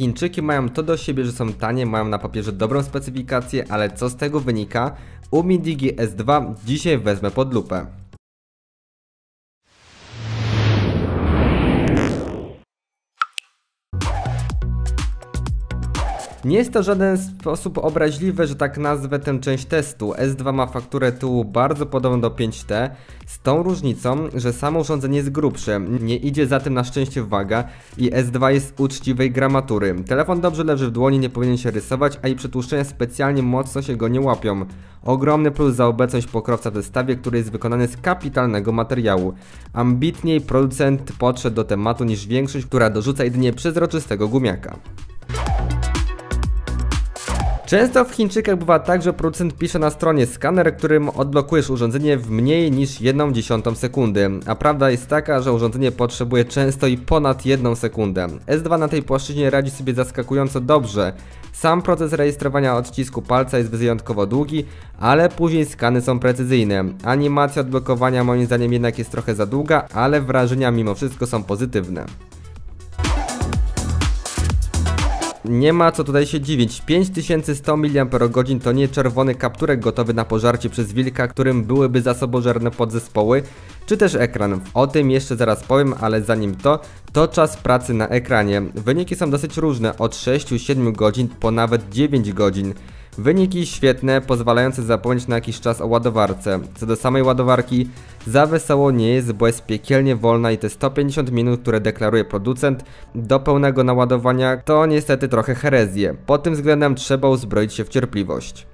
Chińczyki mają to do siebie, że są tanie, mają na papierze dobrą specyfikację, ale co z tego wynika? Umi Digi S2 dzisiaj wezmę pod lupę. Nie jest to w żaden sposób obraźliwe, że tak nazwę tę część testu. S2 ma fakturę tyłu bardzo podobną do 5T, z tą różnicą, że samo urządzenie jest grubsze, nie idzie za tym na szczęście waga i S2 jest uczciwej gramatury. Telefon dobrze leży w dłoni, nie powinien się rysować, a i przetłuszczenia specjalnie mocno się go nie łapią. Ogromny plus za obecność pokrowca w zestawie, który jest wykonany z kapitalnego materiału. Ambitniej producent podszedł do tematu niż większość, która dorzuca jedynie przezroczystego gumiaka. Często w Chińczykach bywa tak, że producent pisze na stronie skaner, którym odblokujesz urządzenie w mniej niż 1 dziesiątą sekundy, a prawda jest taka, że urządzenie potrzebuje często i ponad 1 sekundę. S2 na tej płaszczyźnie radzi sobie zaskakująco dobrze. Sam proces rejestrowania odcisku palca jest wyjątkowo długi, ale później skany są precyzyjne. Animacja odblokowania moim zdaniem jednak jest trochę za długa, ale wrażenia mimo wszystko są pozytywne. Nie ma co tutaj się dziwić. 5100 mAh to nie czerwony kapturek gotowy na pożarcie przez wilka, którym byłyby zasobożerne podzespoły, czy też ekran. O tym jeszcze zaraz powiem, ale zanim to, to czas pracy na ekranie. Wyniki są dosyć różne, od 6-7 godzin po nawet 9 godzin. Wyniki świetne, pozwalające zapomnieć na jakiś czas o ładowarce. Co do samej ładowarki, za wesoło nie jest, bo jest piekielnie wolna i te 150 minut, które deklaruje producent do pełnego naładowania to niestety trochę herezję. Pod tym względem trzeba uzbroić się w cierpliwość.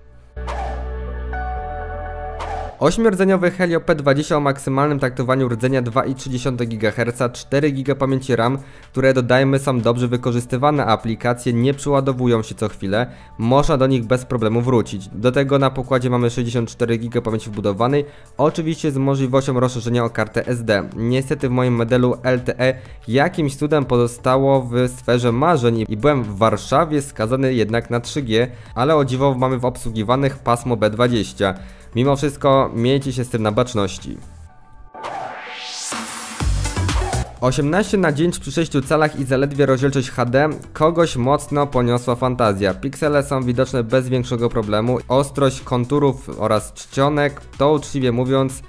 8-rdzeniowy Helio P20 o maksymalnym taktowaniu rdzenia 2,3 GHz, 4 GB pamięci RAM, które dodajmy są dobrze wykorzystywane, aplikacje nie przyładowują się co chwilę, można do nich bez problemu wrócić. Do tego na pokładzie mamy 64 GB pamięci wbudowanej, oczywiście z możliwością rozszerzenia o kartę SD. Niestety w moim modelu LTE jakimś cudem pozostało w sferze marzeń i byłem w Warszawie skazany jednak na 3G, ale o dziwo mamy w obsługiwanych pasmo B20. Mimo wszystko miejcie się z tym na baczności. 18 na 9 przy 6 calach i zaledwie rozdzielczość HD, kogoś mocno poniosła fantazja. Piksele są widoczne bez większego problemu, ostrość konturów oraz czcionek to uczciwie mówiąc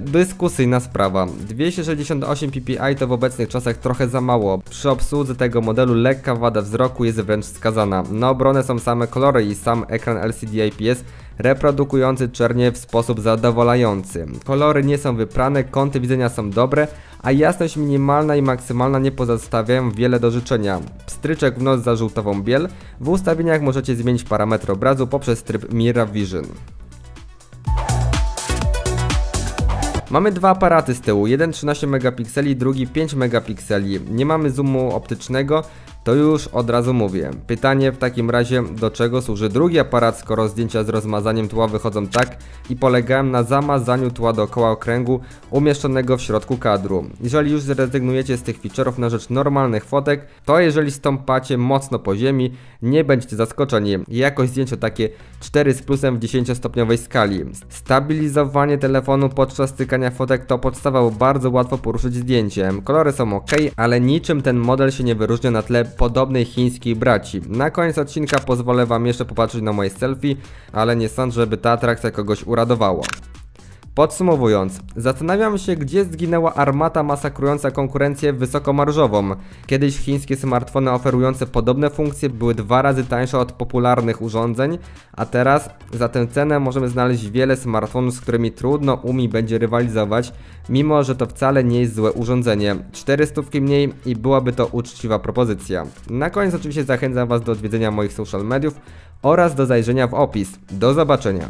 dyskusyjna sprawa. 268 ppi to w obecnych czasach trochę za mało. Przy obsłudze tego modelu lekka wada wzroku jest wręcz skazana. Na obronę są same kolory i sam ekran LCD IPS reprodukujący czernie w sposób zadowalający. Kolory nie są wyprane, kąty widzenia są dobre, a jasność minimalna i maksymalna nie pozostawiają wiele do życzenia. Pstryczek w noc za żółtową biel. W ustawieniach możecie zmienić parametry obrazu poprzez tryb Mirror Vision. Mamy dwa aparaty z tyłu, jeden 13 megapikseli, drugi 5 megapikseli. Nie mamy zoomu optycznego, to już od razu mówię. Pytanie w takim razie, do czego służy drugi aparat, skoro zdjęcia z rozmazaniem tła wychodzą tak i polegałem na zamazaniu tła dookoła okręgu umieszczonego w środku kadru. Jeżeli już zrezygnujecie z tych feature'ów na rzecz normalnych fotek, to jeżeli stąpacie mocno po ziemi, nie będziecie zaskoczeni. Jakość zdjęcia takie 4 z plusem w 10-stopniowej skali. Stabilizowanie telefonu podczas stykania fotek to podstawa, bardzo łatwo poruszyć zdjęciem. Kolory są ok, ale niczym ten model się nie wyróżnia na tle podobnej chińskiej braci. Na koniec odcinka pozwolę wam jeszcze popatrzeć na moje selfie, ale nie sądzę, żeby ta atrakcja kogoś uradowała. Podsumowując, zastanawiam się, gdzie zginęła armata masakrująca konkurencję wysokomarżową. Kiedyś chińskie smartfony oferujące podobne funkcje były dwa razy tańsze od popularnych urządzeń, a teraz za tę cenę możemy znaleźć wiele smartfonów, z którymi trudno umi będzie rywalizować, mimo że to wcale nie jest złe urządzenie. 400 mniej i byłaby to uczciwa propozycja. Na koniec oczywiście zachęcam Was do odwiedzenia moich social mediów oraz do zajrzenia w opis. Do zobaczenia!